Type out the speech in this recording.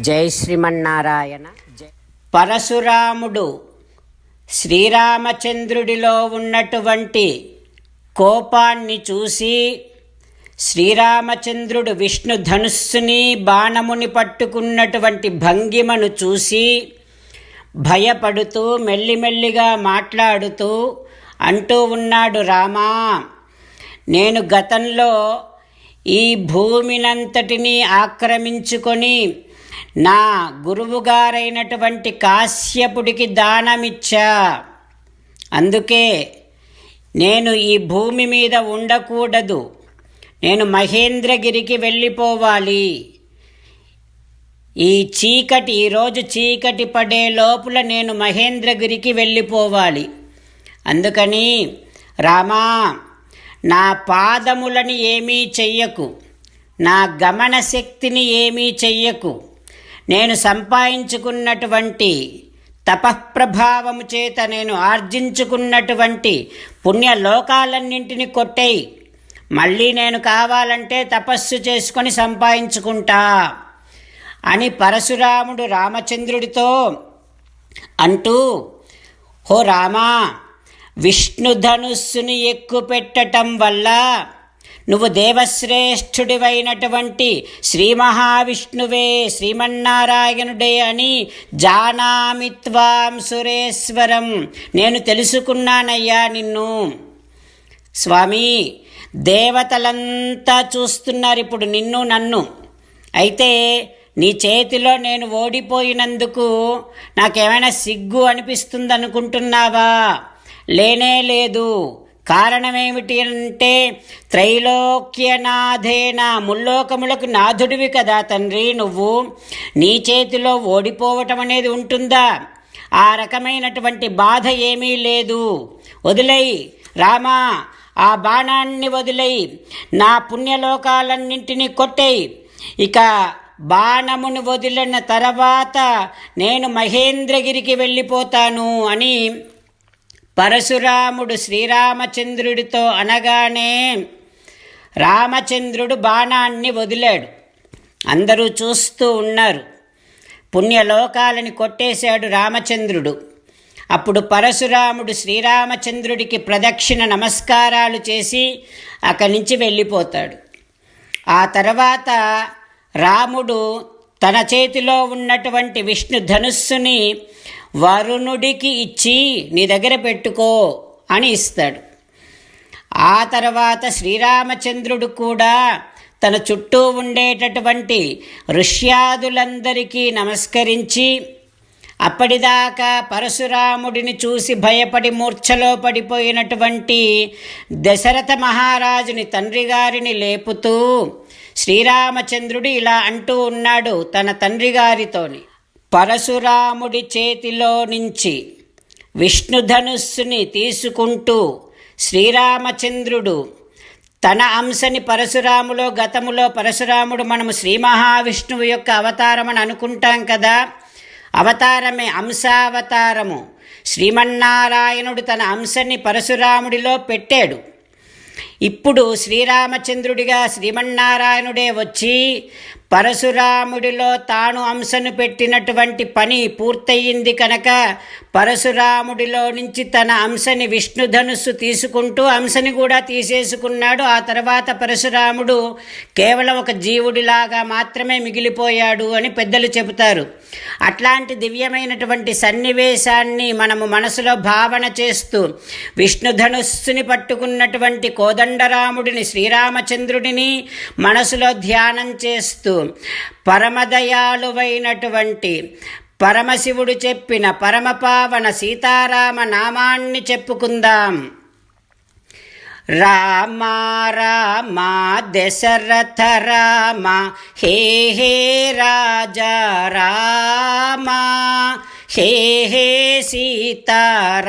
జై శ్రీమన్నారాయణ జై. పరశురాముడు శ్రీరామచంద్రుడిలో ఉన్నటువంటి కోపాన్ని చూసి శ్రీరామచంద్రుడు విష్ణు ధనుస్సుని బాణముని పట్టుకున్నటువంటి భంగిమను చూసి భయపడుతూ మెల్లిమెల్లిగా మాట్లాడుతూ అంటూ ఉన్నాడు రామా నేను గతంలో ఈ భూమినంతటినీ ఆక్రమించుకొని నా గురువుగారైనటువంటి కాశ్యపుడికి దానమిచ్చా. అందుకే నేను ఈ భూమి మీద ఉండకూడదు. నేను మహేంద్రగిరికి వెళ్ళిపోవాలి. ఈ చీకటి ఈరోజు చీకటి పడే లోపల నేను మహేంద్రగిరికి వెళ్ళిపోవాలి. అందుకని రామా నా పాదములని ఏమీ చెయ్యకు. నా గమన శక్తిని ఏమీ చెయ్యకు. నేను సంపాదించుకున్నటువంటి తపఃప్రభావము చేత నేను ఆర్జించుకున్నటువంటి పుణ్యలోకాలన్నింటినీ కొట్టేయి. మళ్ళీ నేను కావాలంటే తపస్సు చేసుకొని సంపాదించుకుంటా అని పరశురాముడు రామచంద్రుడితో అంటూ హో రామా విష్ణుధనుస్సుని ఎక్కుపెట్టటం వల్ల నువ్వు దేవశ్రేష్ఠుడివైనటువంటి శ్రీ మహావిష్ణువే శ్రీమన్నారాయణుడే అని జానామి త్వాం సురేశ్వరం. నేను తెలుసుకున్నానయ్యా నిన్ను. స్వామి దేవతలంతా చూస్తున్నారు ఇప్పుడు నిన్ను నన్ను. అయితే నీ చేతిలో నేను ఓడిపోయినందుకు నాకేమైనా సిగ్గు అనిపిస్తుంది అనుకుంటున్నావా లేనే లేదు. కారణమేమిటి అంటే త్రైలోక్యనాథేన ముల్లోకములకు నాథుడివి కదా తండ్రి. నువ్వు నీ చేతిలో ఓడిపోవటం అనేది ఉంటుందా? ఆ రకమైనటువంటి బాధ ఏమీ లేదు. వదిలేయి రామా ఆ బాణాన్ని వదిలేయి. నా పుణ్యలోకాలన్నింటినీ కొట్టేయి. ఇక బాణమును వదిలిన తర్వాత నేను మహేంద్రగిరికి వెళ్ళిపోతాను అని పరశురాముడు శ్రీరామచంద్రుడితో అనగానే రామచంద్రుడు బాణాన్ని వదిలాడు. అందరూ చూస్తూ ఉన్నారు. పుణ్యలోకాలని కొట్టేశాడు రామచంద్రుడు. అప్పుడు పరశురాముడు శ్రీరామచంద్రుడికి ప్రదక్షిణ నమస్కారాలు చేసి అక్కడి నుంచి వెళ్ళిపోతాడు. ఆ తర్వాత రాముడు తన చేతిలో ఉన్నటువంటి విష్ణు ధనుస్సుని వరుణుడికి ఇచ్చి నీ దగ్గర పెట్టుకో అని ఇస్తాడు. ఆ తర్వాత శ్రీరామచంద్రుడు కూడా తన చుట్టూ ఉండేటటువంటి ఋష్యాదులందరికీ నమస్కరించి అప్పటిదాకా పరశురాముడిని చూసి భయపడి మూర్ఛలో పడిపోయినటువంటి దశరథ మహారాజుని తండ్రి గారిని లేపుతూ శ్రీరామచంద్రుడు ఇలా అంటూ ఉన్నాడు తన తండ్రి గారితోని. పరశురాముడి చేతిలో నుంచి విష్ణుధనుస్సుని తీసుకుంటూ శ్రీరామచంద్రుడు తన అంశని పరశురాములో గతములో పరశురాముడు మనము శ్రీ మహావిష్ణువు యొక్క అవతారమని అనుకుంటాం కదా. అవతారమే అంశావతారము. శ్రీమన్నారాయణుడు తన అంశని పరశురాముడిలో పెట్టాడు. ఇప్పుడు శ్రీరామచంద్రుడిగా శ్రీమన్నారాయణుడే వచ్చి పరశురాముడిలో తాను అంశను పెట్టినటువంటి పని పూర్తయింది కనుక పరశురాముడిలో నుంచి తన అంశని విష్ణుధనుస్సు తీసుకుంటూ అంశని కూడా తీసేసుకున్నాడు. ఆ తర్వాత పరశురాముడు కేవలం ఒక జీవుడిలాగా మాత్రమే మిగిలిపోయాడు అని పెద్దలు చెబుతారు. అట్లాంటి దివ్యమైనటువంటి సన్నివేశాన్ని మనము మనసులో భావన చేస్తూ విష్ణుధనుస్సుని పట్టుకున్నటువంటి కోదండరాముడిని శ్రీరామచంద్రుడిని మనసులో ధ్యానం చేస్తూ పరమదయాలువైనటువంటి పరమశివుడు చెప్పిన పరమపావన సీతారామ నామాన్ని చెప్పుకుందాం. రామ రామ దశరథ రామ హే హే రాజా రామ హే హే సీతారామ